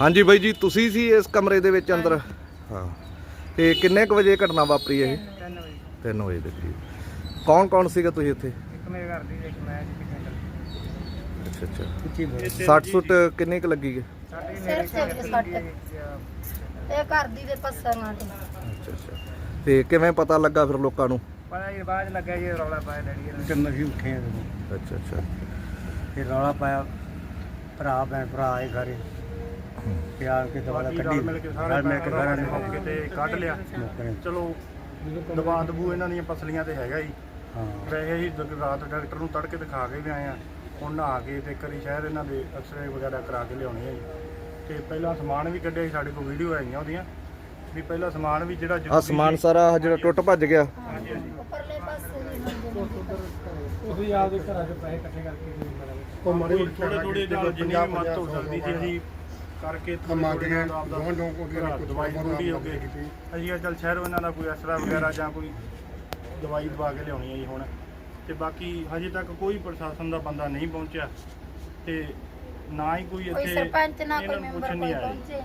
ਹਾਂਜੀ ਬਾਈ ਜੀ ਤੁਸੀਂ ਸੀ ਇਸ ਕਮਰੇ ਦੇ ਵਿੱਚ ਅੰਦਰ? ਹਾਂ। ਤੇ ਕਿੰਨੇ ਕੁ ਵਜੇ ਘਟਨਾ ਵਾਪਰੀ ਇਹ? 3 ਵਜੇ। ਦੇ ਕਰੀਬ ਕੌਣ ਕੌਣ ਸੀਗਾ ਤੁਸੀਂ ਇੱਥੇ? ਇੱਕ ਮੇਰੇ ਘਰ ਦੀ ਇੱਕ ਮੈਂ ਜੀ ਪਿੱਛੇ ਚੱਲ ਅੱਛਾ ਅੱਛਾ। ਉੱਚੀ ਬੋਲ। 60 ਸੁੱਟ ਕਿੰਨੇ ਕੁ ਲੱਗੀ ਗਏ ਇਹ ਘਰ ਦੀ ਦੇ ਪੱਸਾਂ ਤੇ ਅੱਛਾ ਅੱਛਾ। ਤੇ ਕਿਵੇਂ ਪਤਾ ਲੱਗਾ ਫਿਰ ਲੋਕਾਂ ਨੂੰ? ਪਤਾ ਜੀ ਬਾਅਦ ਲੱਗਿਆ ਜੀ ਰੌਲਾ ਪਾਇਆ ਡੈਡੀ ਨੇ ਚੰਨ ਅਸੀਂ ਉੱਠੇ ਆ ਜਦੋਂ। ਅੱਛਾ ਅੱਛਾ। ਫਿਰ ਰੌਲਾ ਪਾਇਆ ਭਰਾ ਭੈਣ ਭਰਾ ਆਏ ਘਰੇ। ਪਿਆਰ ਕੇ ਦਵਾਲਾ ਕੱਢੀ। ਰਲ ਮਿਲ ਕੇ ਸਾਰੇ ਰਲ ਮਿਲ ਕੇ ਸਾਰਿਆਂ ਨੇ ਮੌਕੇ ਤੇ ਕੱਢ ਲਿਆ। ਚਲੋ ਦਬਾ ਦਬੂ ਇਹਨਾਂ ਦੀਆਂ ਪਸਲੀਆਂ ਤੇ ਹੈਗਾ ਹੀ। ਹਾਂ। ਵੈਸੇ ਹੀ ਦ- ਰਾਤ ਡਾਕਟਰ ਨੂੰ ਤੜਕੇ ਦਿਖਾ ਕੇ ਵੀ ਆਏ ਆ। ਹੁਣ ਨਹਾ ਕੇ ਤੇ ਕਰੀ ਸ਼ਹਿਰ ਇਹਨਾਂ ਦੇ ਐਕਸਰੇ ਵਗੈਰਾ ਕਰਾ ਕੇ ਲਿਆਉਣੇ ਆ ਜੀ। ਤੇ ਪਹਿਲਾਂ ਸਮਾਨ ਵੀ ਕੱਢਿਆ ਸੀ ਸਾਡੇ ਕੋਲ ਵੀਡੀਓ ਆਈਆਂ ਉਹਦੀਆਂ। ਵੀ ਪਹਿਲਾਂ ਸਮਾਨ ਵੀ ਜਿਹੜਾ ਆ ਸਮਾਨ ਸੀ- ਸਾਰਾ ਆਹ ਜਿਹੜਾ ਟੁੱਟ ਭੱਜ ਗਿਆ। ਹਾਂਜੀ ਹਾਂਜੀ। ਉੱਪਰਲੇ ਪਾਸੇ ਵੀ ਤੁਸੀਂ ਆਪਦੇ ਘਰਾਂ 'ਚ ਪੈਸੇ ਇਕੱਠੇ ਕਰਕੇ ਉਹ ਮੜੇ ਥੋੜੇ ਥੋੜੇ ਨਾਲ ਜਿੰਨੀ ਵੀ ਮਦਦ ਹੋ ਸਕਦੀ ਸੀ ਅਸੀਂ ਕਰਕੇ ਮੰਗ ਗਏ ਦੋਵਾਂ ਦੋ ਕੋ ਦਵਾਈ ਬੂਟੀ ਹੋ ਗਈ ਅਸੀਂ ਕਿਹਾ ਚੱਲ ਸ਼ਹਿਰੋਂ ਇਹਨਾਂ ਦਾ ਕੋਈ ਅਸਰਾ ਵਗੈਰਾ ਜਾਂ ਕੋਈ ਦਵਾਈ ਦਵਾ ਕੇ ਲਿਆਉਣੀ ਹੈ ਜੀ ਹੁਣ। ਤੇ ਬਾਕੀ ਹਜੇ ਤੱਕ ਕੋਈ ਪ੍ਰਸ਼ਾਸਨ ਦਾ ਬੰਦਾ ਨਹੀਂ ਪਹੁੰਚਿਆ ਤੇ ਨਾ ਹੀ ਕੋਈ ਕੋਈ ਇੱਥੇ ਸਰਪੰਚ ਨਾ ਕੋਈ ਮੈਂਬਰ ਕੋਈ ਨਹੀਂ ਆਇਆ ਪਹੁੰਚੇ।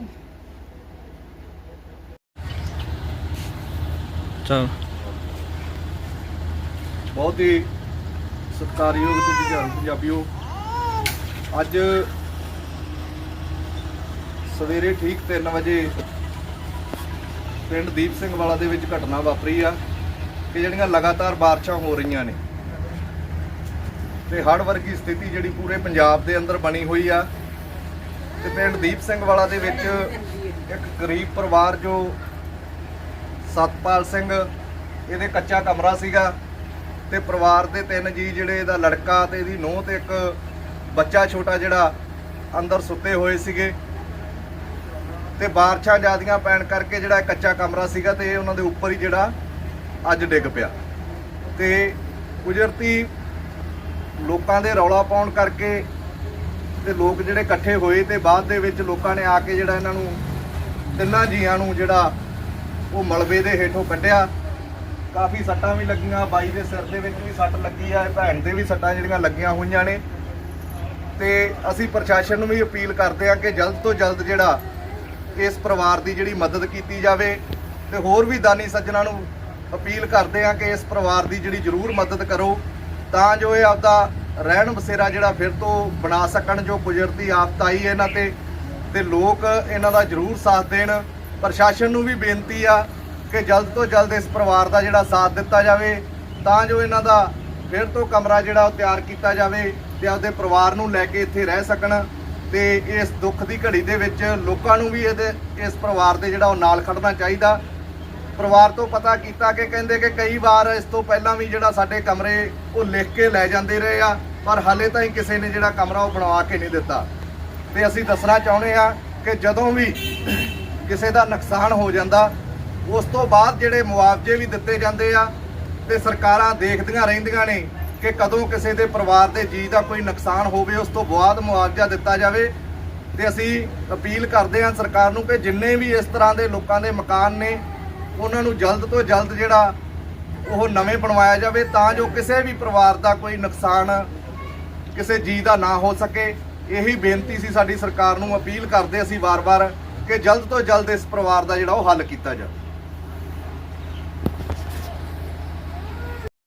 ਅੱਛਾ। ਬਹੁਤ ਹੀ ਸਤਿਕਾਰਯੋਗ ਤੇ ਜੁਝਾਰੂ ਪੰਜਾਬੀਓ ਅੱਜ ਸਵੇਰੇ ਠੀਕ 3 ਵਜੇ ਪਿੰਡ ਦੀਪ ਸਿੰਘ ਵਾਲਾ ਦੇ ਵਿੱਚ ਘਟਨਾ ਵਾਪਰੀ ਆ ਕਿ ਜਿਹੜੀਆਂ ਲਗਾਤਾਰ ਬਾਰਿਸ਼ਾਂ ਹੋ ਰਹੀਆਂ ਨੇ। ਤੇ ਹੜ੍ਹ ਵਰਗੀ ਸਥਿਤੀ ਜਿਹੜੀ ਪੂਰੇ ਪੰਜਾਬ ਦੇ ਅੰਦਰ ਬਣੀ ਹੋਈ ਆ। ਤੇ ਪਿੰਡ ਦੀਪ ਸਿੰਘ ਵਾਲਾ ਦੇ ਵਿੱਚ ਇੱਕ ਗਰੀਬ ਪਰਿਵਾਰ ਜੋ ਸਤਪਾਲ ਸਿੰਘ, ਇਹਦੇ ਕੱਚਾ ਕਮਰਾ ਸੀਗਾ। ਤੇ ਪਰਿਵਾਰ ਦੇ ਤਿੰਨ ਜੀ ਜਿਹੜੇ ਇਹਦਾ ਲੜਕਾ ਤੇ ਇਹਦੀ ਨੂੰਹ ਤੇ ਇੱਕ ਬੱਚਾ ਛੋਟਾ ਜਿਹੜਾ ਅੰਦਰ ਸੁੱਤੇ ਹੋਏ ਸੀਗੇ। ਤੇ ਬਾਰਿਸ਼ਾਂ ਜ਼ਿਆਦੀਆਂ ਪੈਣ ਕਰਕੇ ਜਿਹੜਾ ਕੱਚਾ ਕਮਰਾ ਸੀਗਾ ਤੇ ਇਹ ਉਹਨਾਂ ਦੇ ਉੱਪਰ ਹੀ ਜਿਹੜਾ ਅੱਜ ਡਿੱਗ ਪਿਆ। ਤੇ ਕੁਦਰਤੀ ਲੋਕਾਂ ਦੇ ਰੌਲਾ ਪਾਉਣ ਕਰਕੇ ਤੇ ਲੋਕ ਜਿਹੜੇ ਇਕੱਠੇ ਹੋਏ ਤੇ ਬਾਅਦ ਦੇ ਵਿੱਚ ਲੋਕਾਂ ਨੇ ਆ ਕੇ ਜਿਹੜਾ ਇਹਨਾਂ ਨੂੰ ਤਿੰਨਾਂ ਜੀਆਂ ਨੂੰ ਜਿਹੜਾ ਉਹ ਮਲਬੇ ਦੇ ਹੇਠੋਂ ਕੱਢਿਆ। ਕਾਫੀ ਸੱਟਾਂ ਵੀ ਲੱਗੀਆਂ, ਬਾਈ ਦੇ ਸਿਰ ਦੇ ਵਿੱਚ ਵੀ ਸੱਟ ਲੱਗੀ ਆ ਭੈਣ ਦੇ ਵੀ ਸੱਟਾਂ ਜਿਹੜੀਆਂ ਲੱਗੀਆਂ ਹੋਈਆਂ ਨੇ। ਤੇ ਅਸੀਂ ਪ੍ਰਸ਼ਾਸਨ ਨੂੰ ਵੀ ਅਪੀਲ ਕਰਦੇ ਹਾਂ ਕਿ ਜਲਦ ਤੋਂ ਜਲਦ ਜਿਹੜਾ ਇਸ ਪਰਿਵਾਰ ਦੀ ਜਿਹੜੀ ਮਦਦ ਕੀਤੀ ਜਾਵੇ ਤੇ ਹੋਰ ਵੀ ਦਾਨੀ ਸੱਜਣਾ ਨੂੰ ਅਪੀਲ ਕਰਦੇ ਹਾਂ ਕਿ ਇਸ ਪਰਿਵਾਰ ਦੀ ਜਿਹੜੀ ਜ਼ਰੂਰ ਮਦਦ ਕਰੋ, ਤਾਂ ਜੋ ਇਹ ਆਪਦਾ ਰਹਿਣ ਬਸੇਰਾ ਜਿਹੜਾ ਫਿਰ ਤੋਂ ਬਣਾ ਸਕਣ ਜੋ ਕੁਦਰਤੀ ਆਫਤ ਆਈ ਹੈ ਇਹਨਾਂ ਤੇ ਤੇ ਲੋਕ ਇਹਨਾਂ ਦਾ ਜ਼ਰੂਰ ਸਾਥ ਦੇਣ। ਪ੍ਰਸ਼ਾਸਨ ਨੂੰ ਵੀ ਬੇਨਤੀ ਆ ਕਿ ਜਲਦ ਤੋਂ ਜਲਦ ਇਸ ਪਰਿਵਾਰ ਦਾ ਜਿਹੜਾ ਸਾਥ ਦਿੱਤਾ ਜਾਵੇ, ਤਾਂ ਜੋ ਇਹਨਾਂ ਦਾ ਫਿਰ ਤੋਂ ਕਮਰਾ ਜਿਹੜਾ ਉਹ ਤਿਆਰ ਕੀਤਾ ਜਾਵੇ ਤੇ ਆਪਦੇ ਪਰਿਵਾਰ ਨੂੰ ਲੈ ਕੇ ਇੱਥੇ ਰਹਿ ਸਕਣ। ਤੇ ਇਸ ਦੁੱਖ ਦੀ ਘੜੀ ਦੇ ਵਿੱਚ ਲੋਕਾਂ ਨੂੰ ਵੀ ਇਹਦੇ ਇਸ ਪਰਿਵਾਰ ਦੇ ਜਿਹੜਾ ਉਹ ਨਾਲ ਖੜਨਾ ਚਾਹੀਦਾ। ਪਰਿਵਾਰ ਤੋਂ ਪਤਾ ਕੀਤਾ ਕਿ ਕਹਿੰਦੇ ਕਿ ਕਈ ਵਾਰ ਇਸ ਤੋਂ ਪਹਿਲਾਂ ਵੀ ਜਿਹੜਾ ਸਾਡੇ ਕਮਰੇ ਉਹ ਲਿਖ ਕੇ ਲੈ ਜਾਂਦੇ ਰਹੇ ਆ, ਪਰ ਹਾਲੇ ਤਾਈਂ ਕਿਸੇ ਨੇ ਜਿਹੜਾ ਕਮਰਾ ਉਹ ਬਣਵਾ ਕੇ ਨਹੀਂ ਦਿੱਤਾ। ਤੇ ਅਸੀਂ ਦੱਸਣਾ ਚਾਹੁੰਦੇ ਆ ਕਿ ਜਦੋਂ ਵੀ ਕਿਸੇ ਦਾ ਨੁਕਸਾਨ ਹੋ ਜਾਂਦਾ, ਉਸ ਤੋਂ ਬਾਅਦ ਜਿਹੜੇ ਮੁਆਵਜ਼ੇ ਵੀ ਦਿੱਤੇ ਜਾਂਦੇ ਆ, ਤੇ ਸਰਕਾਰਾਂ ਦੇਖਦੀਆਂ ਰਹਿੰਦੀਆਂ ਨੇ ਕਿ ਕਦੋਂ ਕਿਸੇ ਦੇ ਪਰਿਵਾਰ ਦੇ ਜੀ ਦਾ ਕੋਈ ਨੁਕਸਾਨ ਹੋਵੇ, ਉਸ ਤੋਂ ਬਾਅਦ ਮੁਆਵਜ਼ਾ ਦਿੱਤਾ ਜਾਵੇ। ਤੇ ਅਸੀਂ ਅਪੀਲ ਕਰਦੇ ਹਾਂ ਸਰਕਾਰ ਨੂੰ ਕਿ ਜਿੰਨੇ ਵੀ ਇਸ ਤਰ੍ਹਾਂ ਦੇ ਲੋਕਾਂ ਦੇ ਮਕਾਨ ਨੇ, ਉਹਨਾਂ ਨੂੰ ਜਲਦ ਤੋਂ ਜਲਦ ਜਿਹੜਾ ਉਹ ਨਵੇਂ ਬਣਵਾਇਆ ਜਾਵੇ, ਤਾਂ ਜੋ ਕਿਸੇ ਵੀ ਪਰਿਵਾਰ ਦਾ ਕੋਈ ਨੁਕਸਾਨ ਕਿਸੇ ਜੀ ਦਾ ਨਾ ਹੋ ਸਕੇ। ਇਹੀ ਬੇਨਤੀ ਸੀ ਸਾਡੀ ਸਰਕਾਰ ਨੂੰ, ਅਪੀਲ ਕਰਦੇ ਅਸੀਂ ਵਾਰ-ਵਾਰ ਕਿ ਜਲਦ ਤੋਂ ਜਲਦ ਇਸ ਪਰਿਵਾਰ ਦਾ ਜਿਹੜਾ ਉਹ ਹੱਲ ਕੀਤਾ ਜਾਵੇ।